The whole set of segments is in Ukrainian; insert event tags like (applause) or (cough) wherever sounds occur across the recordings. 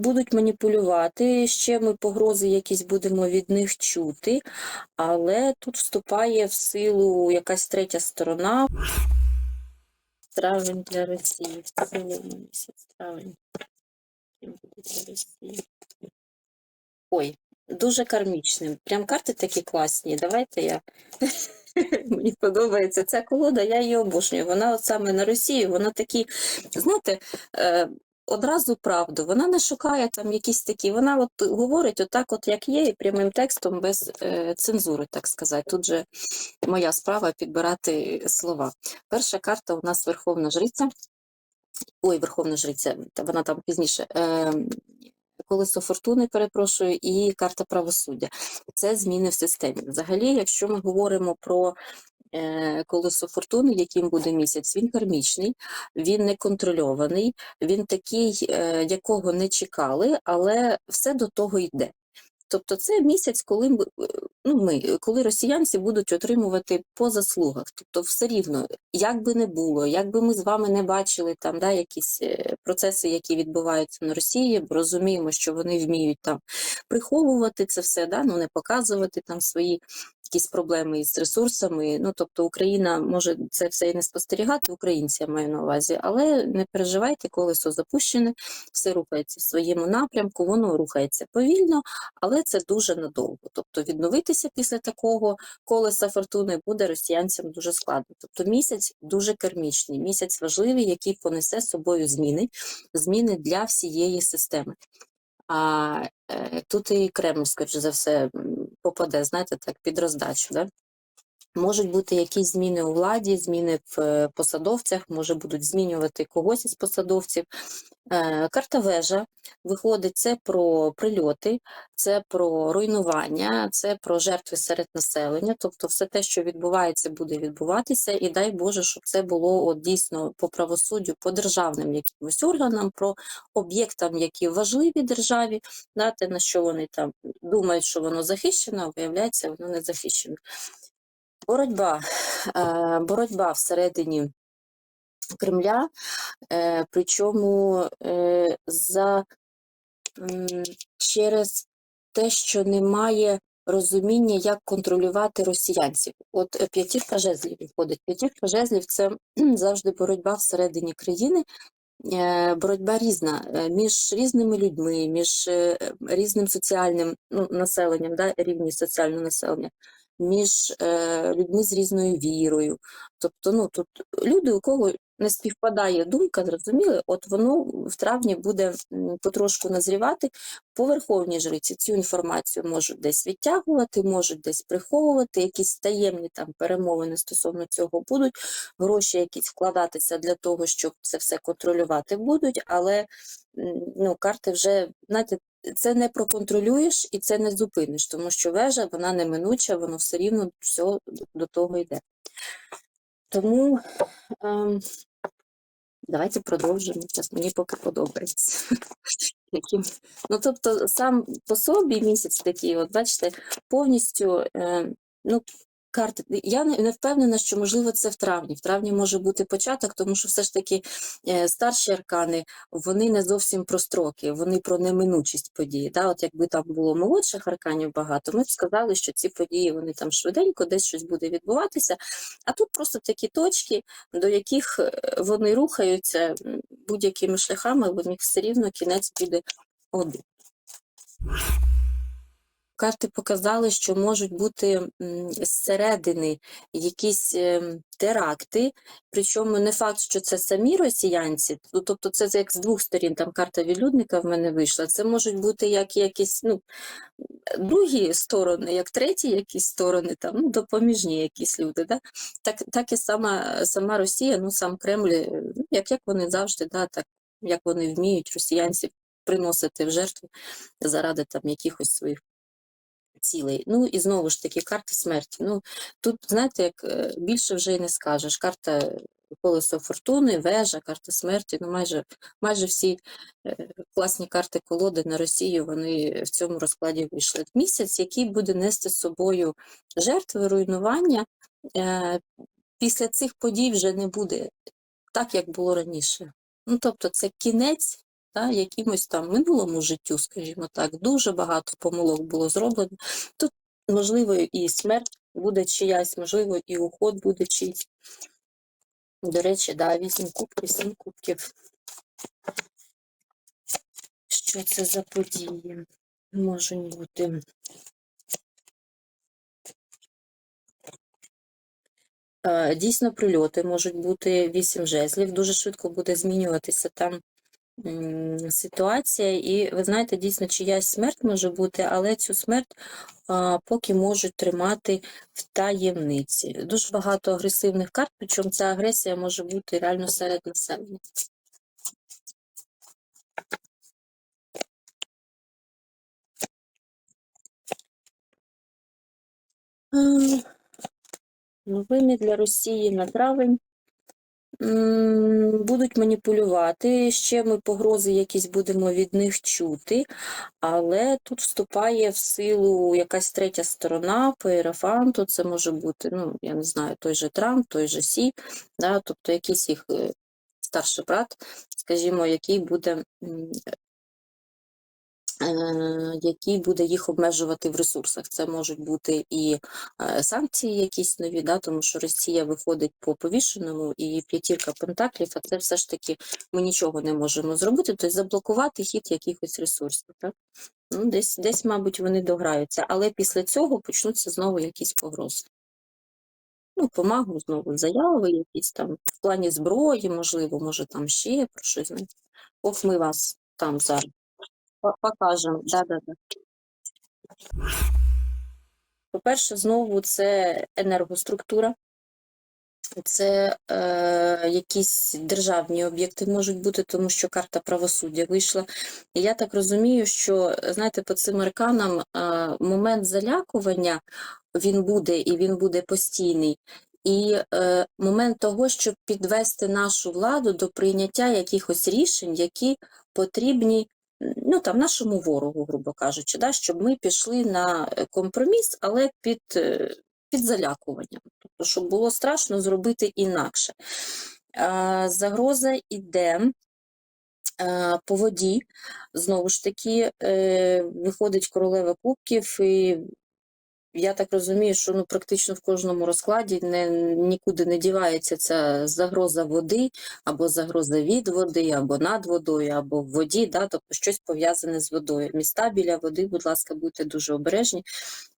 будуть маніпулювати, ще ми погрози якісь будемо від них чути, але тут вступає в силу якась третя сторона. Травень для Росії. В цілому місяць травень. Росії? Ой, дуже кармічним. Прям карти такі класні. Давайте я. (laughs) Мені подобається ця колода, я її обожнюю. Вона от саме на Росію, вона такі, знаєте, е, одразу правду. Вона не шукає там якісь такі, вона от говорить отак, от як є, і прямим текстом без е, цензури, так сказати. Тут же моя справа підбирати слова. Перша карта у нас Верховна Жриця. Ой, Верховна Жриця, вона там пізніше. Е, Колесо фортуни, перепрошую, і карта правосуддя. Це зміни в системі. Взагалі, якщо ми говоримо про колесо фортуни, яким буде місяць, він кармічний, він не контрольований, він такий, е, якого не чекали, але все до того йде. Тобто це місяць, коли е, ну, ми, коли росіянці будуть отримувати по заслугах. Тобто, все рівно, як би не було, як би ми з вами не бачили там да, якісь е, процеси, які відбуваються на Росії, бо розуміємо, що вони вміють там приховувати це все, да, ну не показувати там свої якісь проблеми із ресурсами. Ну тобто Україна може це все і не спостерігати, українці я маю на увазі, але не переживайте, колесо запущене, все рухається в своєму напрямку, воно рухається повільно, але це дуже надовго. Тобто відновитися після такого колеса фортуни буде росіянцям дуже складно. Тобто місяць дуже кармічний, місяць важливий, який понесе з собою зміни, зміни для всієї системи. А е, тут і Кремль, скоріш за все, попаде, знаєте, так, під роздачу. Да? Можуть бути якісь зміни у владі, зміни в е, посадовцях, може будуть змінювати когось із посадовців. Е, Карта вежа виходить це про прильоти, це про руйнування, це про жертви серед населення. Тобто, все те, що відбувається, буде відбуватися, і дай Боже, щоб це було от дійсно по правосуддю, по державним якимось органам, про об'єктам, які важливі державі, те, на що вони там думають, що воно захищено, а виявляється, воно не захищено. Боротьба, е, боротьба всередині Кремля, е, причому е, за через те, що немає розуміння, як контролювати росіянців. От п'ятірка жезлів виходить. П'ятірка жезлів це завжди боротьба всередині країни. Боротьба різна між різними людьми, між різним соціальним ну, населенням, да, рівні соціального населення, між е, людьми з різною вірою. Тобто, ну тут люди, у кого не співпадає думка, зрозуміли, от воно в травні буде потрошку назрівати. По верховній жриці цю інформацію можуть десь відтягувати, можуть десь приховувати, якісь таємні там перемовини стосовно цього будуть, гроші якісь вкладатися для того, щоб це все контролювати будуть, але ну, карти вже, знаєте, це не проконтролюєш і це не зупиниш, тому що вежа вона неминуча, воно все рівно все до того йде. Тому ем, давайте продовжимо. Зараз мені поки подобається. (laughs) Ну, тобто, сам по собі місяць такий, от бачите, повністю е, ну, карти. Я не, не впевнена, що можливо це в травні. В травні може бути початок, тому що все ж таки е, старші аркани вони не зовсім про строки, вони про неминучість події. Да? От якби там було молодших арканів багато, ми б сказали, що ці події вони там швиденько, десь щось буде відбуватися. А тут просто такі точки, до яких е, вони рухаються будь-якими шляхами, в них все рівно кінець буде один. Карти показали, що можуть бути зсередини якісь ем, теракти, причому не факт, що це самі росіянці, ну, тобто це як з двох сторін, там карта відлюдника в мене вийшла. Це можуть бути як якісь ну, другі сторони, як треті якісь сторони, там, ну, допоміжні якісь люди. Да? Так, так і сама, сама Росія, ну сам Кремль, е, ну, як, як вони завжди, да, так, як вони вміють росіянців приносити в жертву заради там якихось своїх цілей. Ну і знову ж таки, карта смерті. Ну тут, знаєте, як е, більше вже й не скажеш. Карта колесо фортуни, вежа, карта смерті. Ну, майже майже всі е, класні карти колоди на Росію вони в цьому розкладі вийшли. Місяць, який буде нести з собою жертви, руйнування. Е, Після цих подій вже не буде так, як було раніше. Ну, тобто, це кінець та, якимось там минулому життю, скажімо так, дуже багато помилок було зроблено. Тут, можливо, і смерть буде чиясь, можливо, і уход буде чийсь. До речі, да, вісім кубків, сім кубків. Що це за події? Можуть бути. Е, Дійсно, прильоти можуть бути вісім жезлів. Дуже швидко буде змінюватися там ситуація. І ви знаєте, дійсно, чиясь смерть може бути, але цю смерть поки можуть тримати в таємниці. Дуже багато агресивних карт, причому ця агресія може бути реально серед населення. Ем, Новини для Росії на травень. Будуть маніпулювати. Ще ми погрози якісь будемо від них чути, але тут вступає в силу якась третя сторона по ерафанту. Це може бути, ну, я не знаю, той же Трамп, той же Сі, да, тобто якийсь їх е, старший брат, скажімо, який буде який буде їх обмежувати в ресурсах. Це можуть бути і е, санкції якісь нові, да, тому що Росія виходить по повішеному, і п'ятірка пентаклів, а це все ж таки ми нічого не можемо зробити, тобто заблокувати хід якихось ресурсів. Так? Ну, десь, десь, мабуть, вони дограються, але після цього почнуться знову якісь погрози. Ну, помагу знову заяви, якісь там в плані зброї, можливо, може там ще про щось. Ох, ми вас там зараз покажемо. Да, да, да. По-перше, знову це енергоструктура, це е, якісь державні об'єкти можуть бути, тому що карта правосуддя вийшла. І я так розумію, що знаєте, по цим арканам е, момент залякування він буде і він буде постійний. І е, момент того, щоб підвести нашу владу до прийняття якихось рішень, які потрібні ну там нашому ворогу, грубо кажучи, да, щоб ми пішли на е, компроміс, але під, е, під залякуванням. Тобто, щоб було страшно зробити інакше. Загроза іде. е, По воді, знову ж таки, виходить королева кубків, і я так розумію, що ну, практично в кожному розкладі не, нікуди не дівається ця загроза води, або загроза від води, або над водою, або в воді, да, тобто щось пов'язане з водою. Міста біля води, будь ласка, будьте дуже обережні.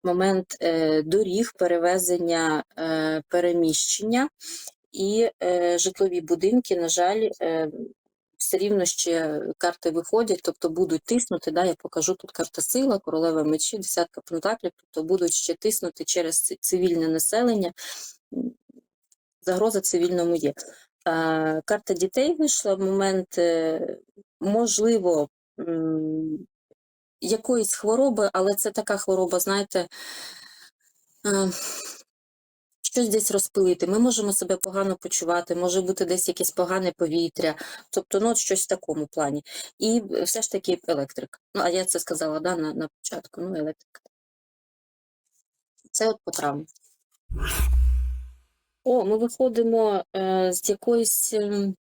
Момент е, доріг, перевезення, е, переміщення і е, житлові будинки, на жаль, е, все рівно ще карти виходять, тобто будуть тиснути. Да, я покажу тут карта сила, королева мечі, десятка пентаклів, тобто будуть ще тиснути через цивільне населення. Загроза цивільному є. А, карта дітей вийшла в момент, е, можливо, якоїсь хвороби, але це така хвороба, знаєте. Щось десь розпилити. Ми можемо себе погано почувати, може бути десь якесь погане повітря, тобто ну, щось в такому плані. І все ж таки електрик. Ну, а я це сказала да, на, на початку. Ну, електрик. Це от по травмі. О, ми виходимо е, з якоїсь ем,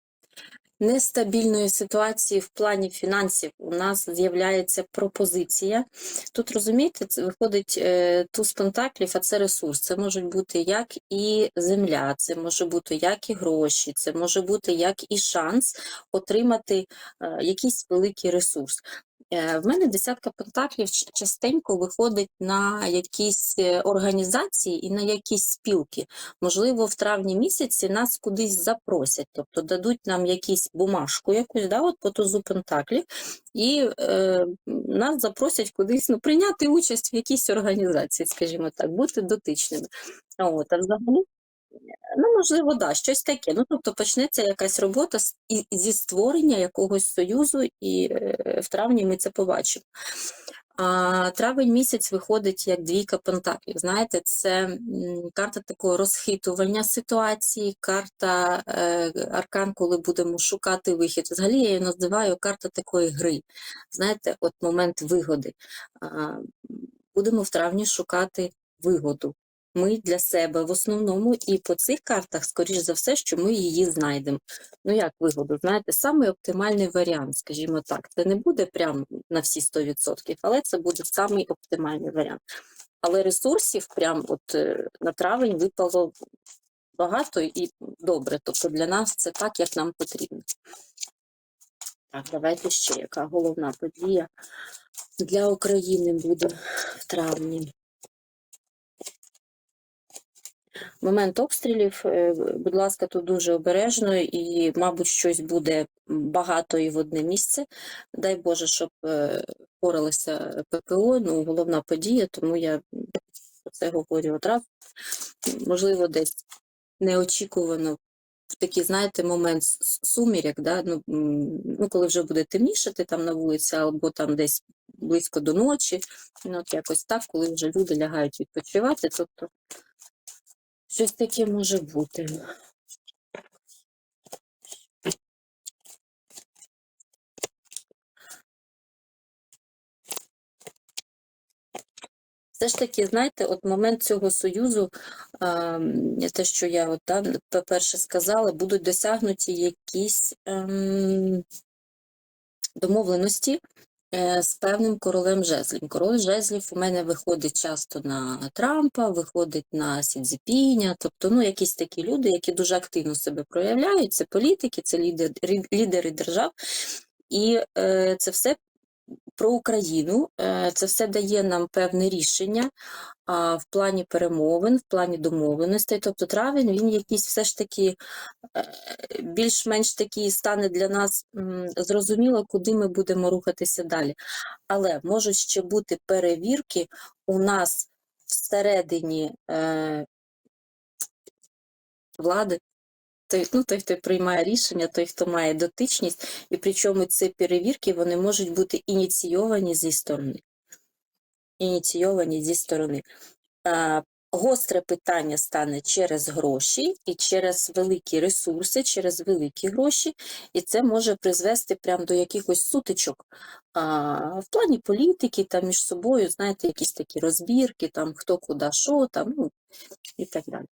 нестабільної ситуації в плані фінансів. У нас з'являється пропозиція. Тут розумієте, це виходить е, туз пентаклів, а це ресурс. Це можуть бути як і земля, це може бути як і гроші, це може бути як і шанс отримати е, якийсь великий ресурс. Е, В мене десятка пентаклів частенько виходить на якісь е, організації і на якісь спілки. Можливо, в травні місяці нас кудись запросять, тобто дадуть нам якісь бумажку якусь, да, от по тузу пентаклів, і е, нас запросять кудись ну, прийняти участь в якійсь організації, скажімо так, бути дотичними. От, а взагалі, ну, можливо, да, щось таке. Ну, тобто почнеться якась робота зі створення якогось союзу, і е, в травні ми це побачимо. А травень місяць виходить як двійка пентаклів. Знаєте, це карта такого розхитування ситуації, карта е, аркан, коли будемо шукати вихід. Взагалі я її називаю карта такої гри. Знаєте, от момент вигоди. А, будемо в травні шукати вигоду. Ми для себе в основному, і по цих картах, скоріш за все, що ми її знайдемо. Ну, як вигоду, знаєте, самий оптимальний варіант, скажімо так. Це не буде прям на всі 100%, але це буде самий оптимальний варіант. Але ресурсів прям от е, на травень випало багато і добре. Тобто для нас це так, як нам потрібно. Так, давайте ще яка головна подія для України буде в травні. Момент обстрілів, е, будь ласка, тут дуже обережно і, мабуть, щось буде багато і в одне місце. Дай Боже, щоб е, впоралися ППО, ну, головна подія, тому я це говорю одразу. Можливо, десь неочікувано в такий, знаєте, момент суміряк, да? ну, ну, коли вже буде темнішати там на вулиці, або там десь близько до ночі, ну, от якось так, коли вже люди лягають відпочивати, тобто щось таке може бути. Все ж таки, знаєте, от момент цього союзу, те, що я от, да, по-перше сказала, будуть досягнуті якісь ем, домовленості з певним королем жезлів. Король жезлів у мене виходить часто на Трампа, виходить на Сідзіпіня, тобто ну, якісь такі люди, які дуже активно себе проявляють, це політики, це лідери, лідери держав. І е, це все про Україну. Е, Це все дає нам певне рішення в плані перемовин, в плані домовленостей. Тобто травень він якийсь все ж таки е, більш-менш такий стане для нас зрозуміло, куди ми будемо рухатися далі. Але можуть ще бути перевірки у нас всередині е, влади. Той, ну, той, хто приймає рішення, той, хто має дотичність, і причому ці перевірки вони можуть бути ініційовані зі сторони. Ініційовані зі сторони. А, гостре питання стане через гроші і через великі ресурси, через великі гроші, і це може призвести прямо до якихось сутичок а, в плані політики, там між собою, знаєте, якісь такі розбірки, там хто куди що, там, ну, і так далі.